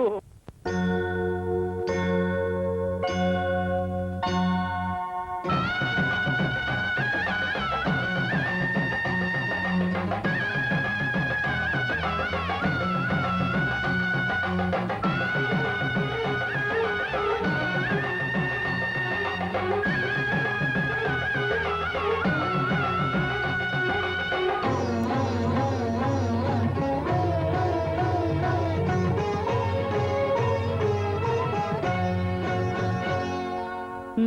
Ooh.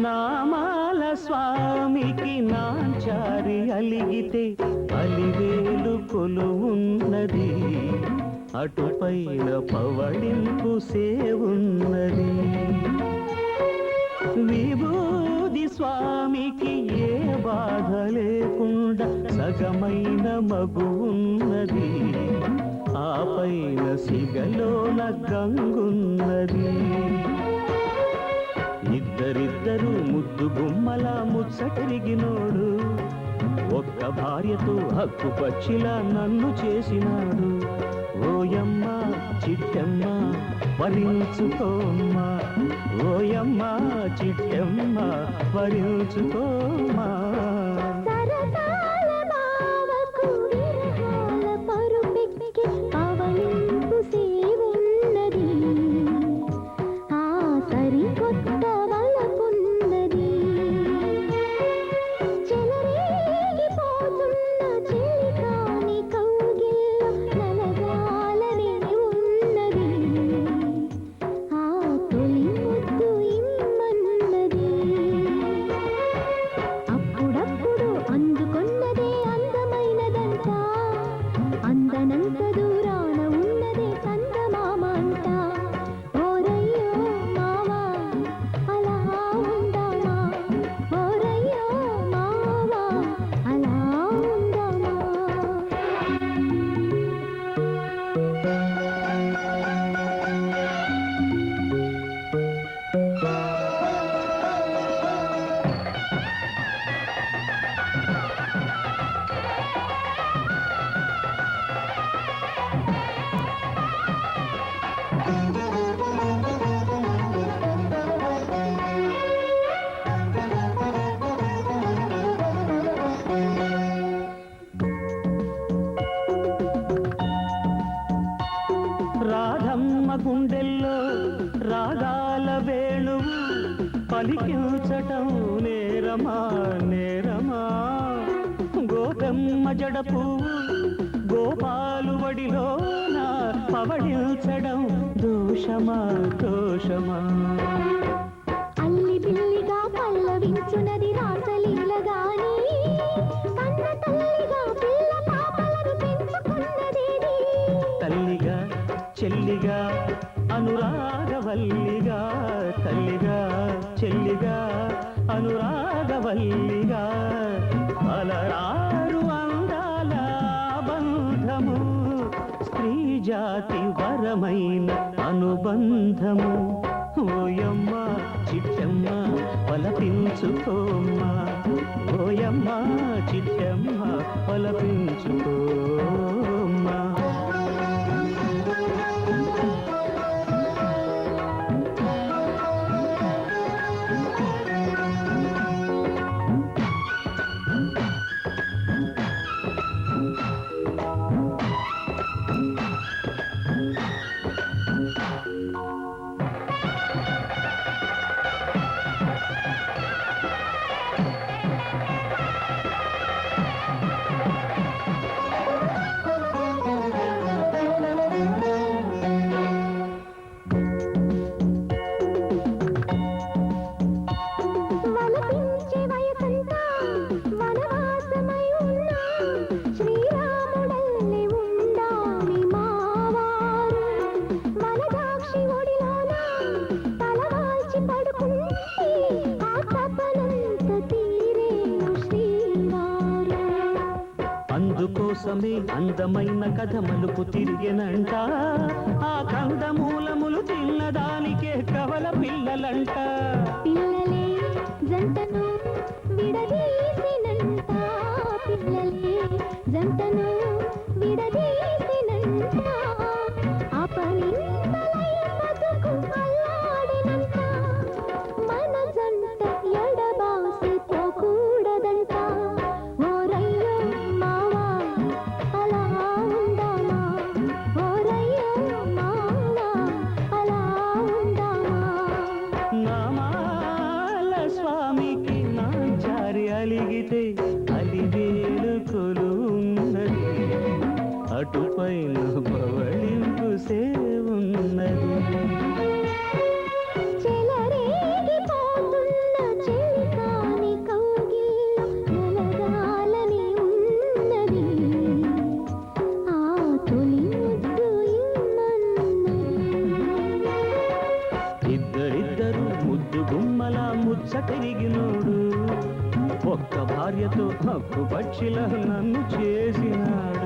నామాల స్వామికి నాంచారి అలిగితే అలివేలు కొలువున్నది. అటుపైన పవడింపు సేవున్నది. విభూది స్వామికి ఏ బాధ లేకుండా సగమైన మగు ఉన్నది. ఆ పైన సిగలోన గంగున్నది. ముద్దు గుమ్మల ముచ్చటరిగినోడు. ఒక్క భార్యతో హక్కు పచ్చిలా నన్ను చేసినాడు. ఓయమ్మ చిట్టమ్మ వరించుకోమ్మా. ఓయమ్మ చిట్టమ్మ వరించుకోమ్మా. నేరమా నేరమా గోపెమ్మ జడపు గోపాలు వడిలోన పవడించడం దోషమా దోషమా. అల్లి బిల్లిగా పల్లవించునది రాసలీలగాని కన్న తల్లిగా పిల్ల పాపలను పెంచుకున్నదేది? తల్లిగా చెల్లిగా అనురాగవల్లిగా తల్లిగా చెల్లిగా అనురాగవల్లిగా అలరారు అందాల బంధము స్త్రీ జాతి వరమైన అనుబంధము. ఓయమ్మ చిట్టమ్మ పలపించుకోమ్మ. ఓయమ్మ చిట్టమ్మ పలపించుకో అందుకోసమే అందమైన కథ మలుపు తిరిగెనంట. ఆ కందమూలములు తిన్నదానికే కవల పిల్లలంట. పిల్లలే జంటను విడదీసినంత ఇటే అలివేలు కొలున్నది అటుపైన పవళింపు సేవున్నది. ముద్దు ఇద్దరిద్దరు ముద్దు గుమ్మల ముచ్చ తిరిగినోడు ఒక్క భార్యతో హక్కు పక్షిల నన్ను చేసినాడు.